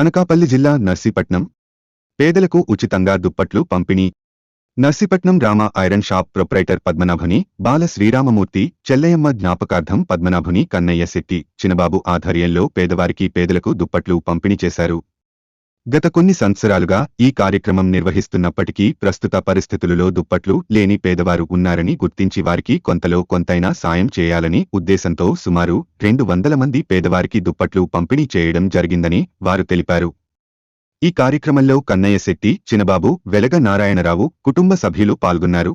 అనకాపల్లి జిల్లా నర్సీపట్నం. పేదలకు ఉచితంగా దుప్పట్లు పంపిణీ. Narsipatnam Rama iron shop proprietor Padmanabhuni Bala Sriramamurthy Chellayyamma జ్ఞాపకార్థం పద్మనాభుని కన్నయ్య శెట్టి చినబాబు ఆధ్వర్యంలో పేదవారికి పేదలకు దుప్పట్లు పంపిణీ చేశారు. గత కొన్ని సంవత్సరాలుగా ఈ కార్యక్రమం నిర్వహిస్తున్నప్పటికీ ప్రస్తుత పరిస్థితులలో దుప్పట్లు లేని పేదవారు ఉన్నారని గుర్తించి వారికి కొంతలో కొంతైనా సాయం చేయాలని ఉద్దేశంతో సుమారు రెండు వందల మంది పేదవారికి దుప్పట్లు పంపిణీ చేయడం జరిగిందని వారు తెలిపారు. ఈ కార్యక్రమంలో కన్నయ్య శెట్టి చినబాబు వెలగ నారాయణరావు కుటుంబ సభ్యులు పాల్గొన్నారు.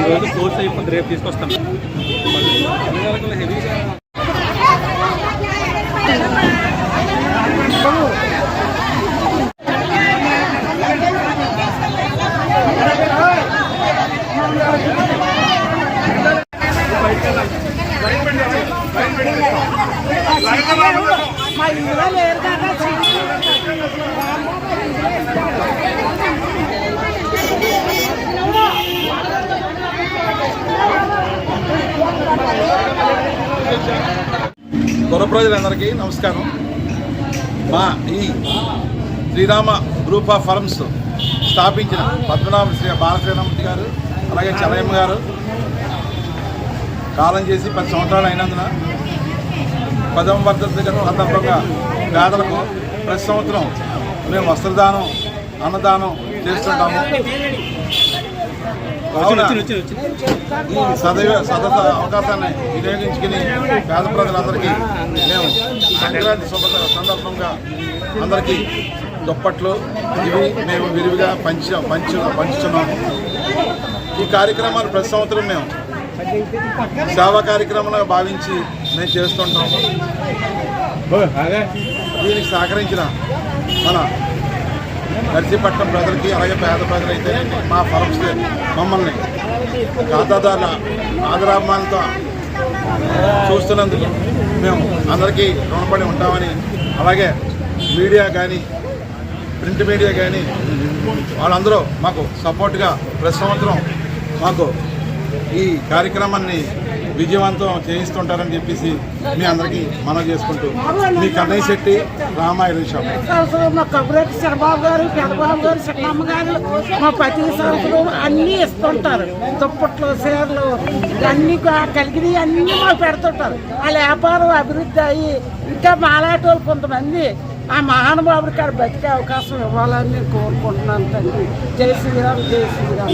ఈరోజు కోర్స్ అయిపోయింది రేపు తీసుకొస్తాం హెవీగా మా ఇంట్లో లేరు కదా దొర ప్రజలందరికీ నమస్కారం. మా ఈ శ్రీరామ గ్రూప్ ఆఫ్ ఫర్మ్స్ స్థాపించిన పద్మనాభ శ్రీ బాలశ్రీరామూర్తి గారు అలాగే చలయమ్మ గారు కాలం చేసి పది సంవత్సరాలు అయినందున పదవ వర్ధంతి సందర్భంగా పేదలకు ప్రతి సంవత్సరం మేము వస్త్రదానం అన్నదానం చేస్తుంటాము. సదైవ సదత అవకాశాన్ని వినియోగించుకుని పేద ప్రజలందరికీ మేము సంక్రాంతి శుభ సందర్భంగా అందరికీ దుప్పట్లు ఇవి మేము విరివిగా పంచ పంచు పంచుతున్నాము ఈ కార్యక్రమాలు ప్రతి సంవత్సరం మేము సేవా కార్యక్రమాలుగా భావించి మేము చేస్తుంటాము దీనికి సహకరించిన మన నర్సీపట్నం ప్రజలకి అలాగే పేద ప్రజలైతే మా ఫరమ్స్ మమ్మల్ని ఖాతాదారుల ఆదరాభిమానంతో చూస్తున్నందుకు మేము అందరికీ రుణపడి ఉంటామని అలాగే మీడియా కానీ ప్రింట్ మీడియా కానీ వాళ్ళందరూ మాకు సపోర్ట్గా ప్రతి సంవత్సరం మాకు ఈ కార్యక్రమాన్ని విజయవంతం చేయిస్తుంటారని చెప్పేసి మీ అందరికీ మనం చేసుకుంటూ మీ కన్నయ్య శెట్టి రామాయణ షాప్ మా కబురెడ్డి చంద్రబాబు గారు పెద్దబాబు గారు చిన్నమ్మ గారు మా పతి సరుకులు అన్నీ ఇస్తుంటారు. దుప్పట్లు చీరలు అన్నీ కా- కలిగినవి అన్నీ మాకు పెడుతుంటారు. ఆ వ్యాపారం అభివృద్ధి అయ్యి ఇంకా మాలాంటి వాళ్ళు కొంతమంది ఆ మహానుభావుడి కాడ బతికే అవకాశం ఇవ్వాలని నేను కోరుకుంటున్నాను తండ్రి. జై శ్రీరామ్ జై శ్రీరామ్.